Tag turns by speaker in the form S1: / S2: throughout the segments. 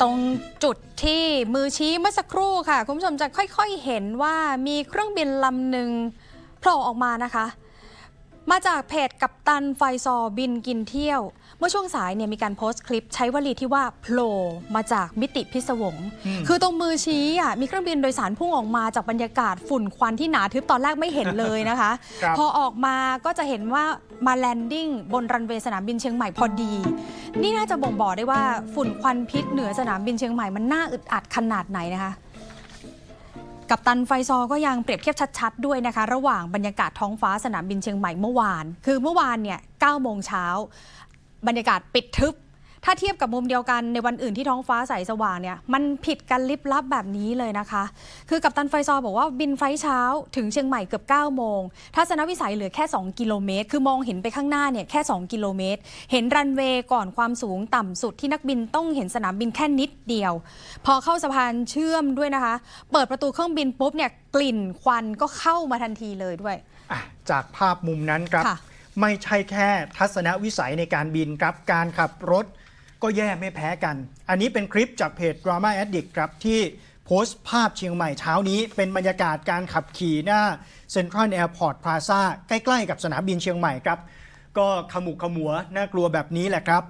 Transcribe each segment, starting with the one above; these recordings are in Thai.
S1: ตรงจุดที่มือชี้เมื่อสักครู่ค่ะ คุณผู้ชมจะค่อยๆเห็นว่ามีเครื่องบินลำหนึ่งโผล่ออกมานะคะ มาจากเพจกัปตันไฟซอร์บินกินเที่ยว เมื่อช่วงสายเนี่ยมีการโพสต์คลิปใช้วลีที่ว่าโผล่มาจากมิติพิศวง
S2: อืม
S1: คือตรงมือชี้อะมีเครื่องบินโดยสารพุ่งออกมาจากบรรยากาศฝุ่นควันที่หนาทึบตอนแรกไม่เห็นเลยนะคะ
S2: ครับ
S1: พอออกมาก็จะเห็นว่ามาแลนดิ้งบนรันเวย์สนามบินเชียงใหม่พอดี นี่น่าจะบ่งบอกได้ว่าฝุ่นควันพิษเหนือสนามบินเชียงใหม่มันน่าอึดอัดขนาดไหนนะคะ กับตันไฟซอก็ยังเปรียบเทียบชัดๆด้วยนะคะ ระหว่างบรรยากาศท้องฟ้าสนามบินเชียงใหม่เมื่อวาน คือเมื่อวานเนี่ย9โมงเช้าบรรยากาศปิดทึบ ถ้าเทียบกับมุมเดียวกันในวันอื่นที่ท้องฟ้าใสสว่างเนี่ยมันผิดกันลิบลับแบบนี้เลยนะคะ คือกับตันไฟซอบอกว่าบินไฟล์เช้าถึงเชียงใหม่เกือบ9โมงทัศนวิสัยเหลือแค่ 2 กิโลเมตร คือมองเห็นไปข้างหน้าเนี่ยแค่ 2 กิโลเมตร เห็นรันเวย์ก่อนความสูงต่ำสุดที่นักบินต้องเห็นสนามบินแค่นิดเดียว พอเข้าสะพานเชื่อมด้วยนะคะ เปิดประตูเครื่องบินปุ๊บเนี่ยกลิ่นควันก็เข้ามาทันทีเลยด้วย
S2: อะจากภาพมุมนั้นครับ
S1: ค่ะ
S2: ไม่ใช่แค่ทัศนวิสัยในการบินครับ การขับรถ ก็แย่ไม่แพ้กัน อันนี้เป็นคลิปจากเพจ Drama Addict ครับที่โพสต์ภาพเชียงใหม่เช้านี้เป็นบรรยากาศการขับขี่หน้า Central Airport Plaza ใกล้ๆกับสนามบินเชียงใหม่ครับ ก็ขมุกขมัวน่ากลัวแบบนี้แหละครับ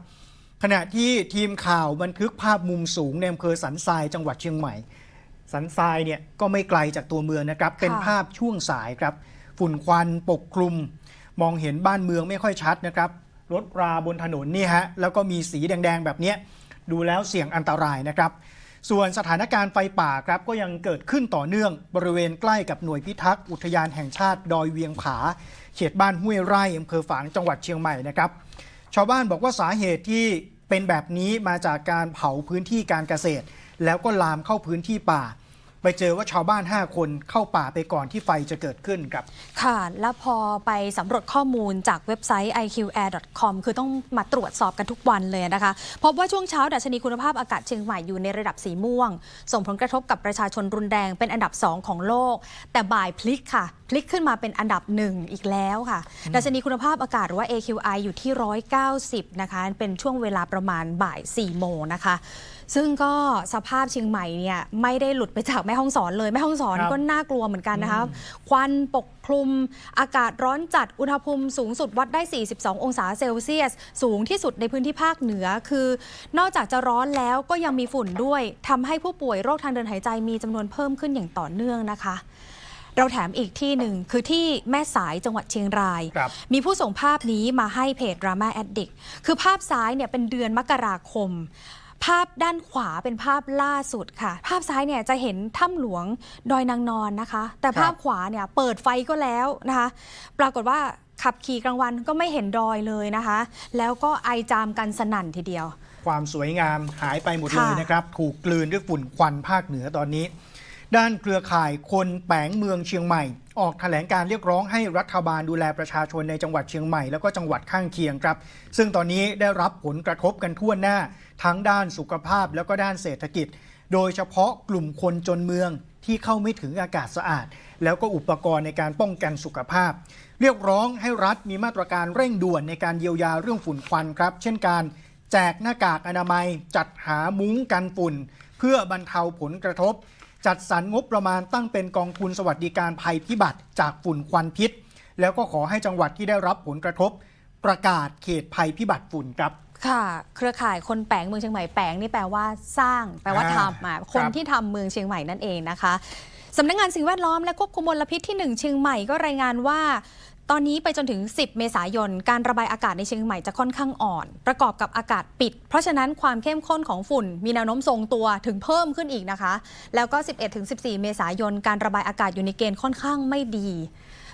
S2: ขณะที่ทีมข่าวบันทึกภาพมุมสูงในอำเภอสันทรายจังหวัดเชียงใหม่ สันทรายเนี่ยก็ไม่ไกลจากตัวเมืองนะครับ เป็นภาพช่วงสายครับ ฝุ่นควันปกคลุม มองเห็นบ้านเมืองไม่ค่อยชัดนะครับ รถราบนถนนนี่ฮะแล้วก็มีสีแดง ๆ แบบนี้ดูแล้วเสี่ยงอันตรายนะครับ ส่วนสถานการณ์ไฟป่าครับก็ยังเกิดขึ้นต่อเนื่องบริเวณใกล้กับหน่วยพิทักษ์อุทยานแห่งชาติดอยเวียงผา เขตบ้านห้วยไร่อำเภอฝางจังหวัดเชียงใหม่นะครับชาวบ้านบอกว่าสาเหตุที่เป็นแบบนี้มาจากการเผาพื้นที่การเกษตร แล้วก็ลามเข้าพื้นที่ป่า ไปเจอว่าชาวบ้าน 5 คนเข้าป่าไปก่อนที่ไฟจะเกิดขึ้นครับ
S1: ค่ะ แล้วพอไปสำรวจข้อมูลจากเว็บไซต์ iqair.com คือต้องมาตรวจสอบกันทุกวันเลยนะคะพบว่าช่วงเช้าดัชนีคุณภาพอากาศเชียงใหม่อยู่ในระดับสีม่วง ส่งผลกระทบกับประชาชนรุนแรงเป็นอันดับ 2 ของโลก แต่บ่ายพลิกค่ะ พลิกขึ้นมาเป็นอันดับหนึ่งอีกแล้วค่ะ ดัชนีคุณภาพอากาศหรือว่า AQI อยู่ที่ 190 นะคะ เป็นช่วงเวลาประมาณบ่าย4โมงนะคะ ซึ่งก็สภาพเชียงใหม่เนี่ยไม่ได้หลุดไปจากแม่ห้องสอนเลย แม่ห้องสอน
S2: ครับ
S1: ก็น่ากลัวเหมือนกันนะคะควันปกคลุม อากาศร้อนจัดอุณหภูมิสูงสุดวัดได้ 42 องศาเซลเซียส สูงที่สุดในพื้นที่ภาคเหนือคือ นอกจากจะร้อนแล้วก็ยังมีฝุ่นด้วยทำให้ผู้ป่วยโรคทางเดินหายใจมีจำนวนเพิ่มขึ้นอย่างต่อเนื่องนะคะ เราแถมอีกที่หนึ่งคือที่แม่สายจังหวัดเชียงราย
S2: ครับ
S1: มีผู้ส่งภาพนี้มาให้เพจ Drama Addict คือภาพซ้ายเนี่ยเป็นเดือนมกราคม ภาพด้านขวาเป็นภาพล่าสุดค่ะ ภาพซ้ายเนี่ยจะเห็นถ้ำหลวงดอยนางนอนนะคะ แต่ภาพขวาเนี่ยเปิดไฟก็แล้วนะคะ ปรากฏว่าขับขี่กลางวันก็ไม่เห็นดอยเลยนะคะ แล้วก็ไอจามกันสนั่นทีเดียว
S2: ความสวยงามหายไปหมดเลย
S1: ค่ะ
S2: นะครับ ถูกกลืนด้วยฝุ่นควันภาคเหนือตอนนี้ ด้านเครือข่ายคนแปงเมืองเชียงใหม่ ออกแถลงการเรียกร้องให้รัฐบาลดูแลประชาชนในจังหวัดเชียงใหม่แล้วก็จังหวัดข้างเคียงครับ ซึ่งตอนนี้ได้รับผลกระทบกันทั่วหน้า ทั้งด้านสุขภาพแล้วก็ด้านเศรษฐกิจ โดยเฉพาะกลุ่มคนจนเมืองที่เข้าไม่ถึงอากาศสะอาด แล้วก็อุปกรณ์ในการป้องกันสุขภาพ เรียกร้องให้รัฐมีมาตรการเร่งด่วนในการเยียวยาเรื่องฝุ่นควันครับ เช่นการแจกหน้ากากอนามัย จัดหามุ้งกันฝุ่น เพื่อบรรเทาผลกระทบ จัดสรรงบประมาณตั้งเป็นกองทุนสวัสดิการภัยพิบัติจากฝุ่นควันพิษ แล้วก็ขอให้จังหวัดที่ได้รับผลกระทบ ประกาศเขตภัยพิบัติฝุ่นครับ
S1: ค่ะ เครือข่ายคนแปลงเมืองเชียงใหม่แปลงนี่แปลว่าสร้าง แปลว่า
S2: อ่า
S1: ทำอะคน
S2: ครับ
S1: ที่ทำเมืองเชียงใหม่นั่นเองนะคะสำนักงานสิ่งแวดล้อมและควบคุมมลพิษที่ 1 เชียงใหม่ก็รายงานว่า ตอนนี้ไปจนถึง 10 เมษายน การระบายอากาศในเชียงใหม่จะค่อนข้างอ่อน ประกอบกับอากาศปิด เพราะฉะนั้นความเข้มข้นของฝุ่นมีแนวโน้มทรงตัวถึงเพิ่มขึ้นอีกนะคะ แล้วก็ 11-14 เมษายน การระบายอากาศอยู่ในเกณฑ์ค่อนข้างไม่ดี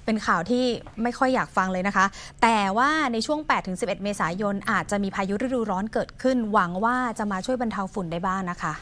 S1: เป็นข่าวที่ไม่ค่อยอยากฟังเลยนะคะ แต่ว่าในช่วง 8-11 เมษายนอาจจะมีพายุฤดูร้อนเกิดขึ้น หวังว่าจะมาช่วยบรรเทาฝุ่นได้บ้างนะคะ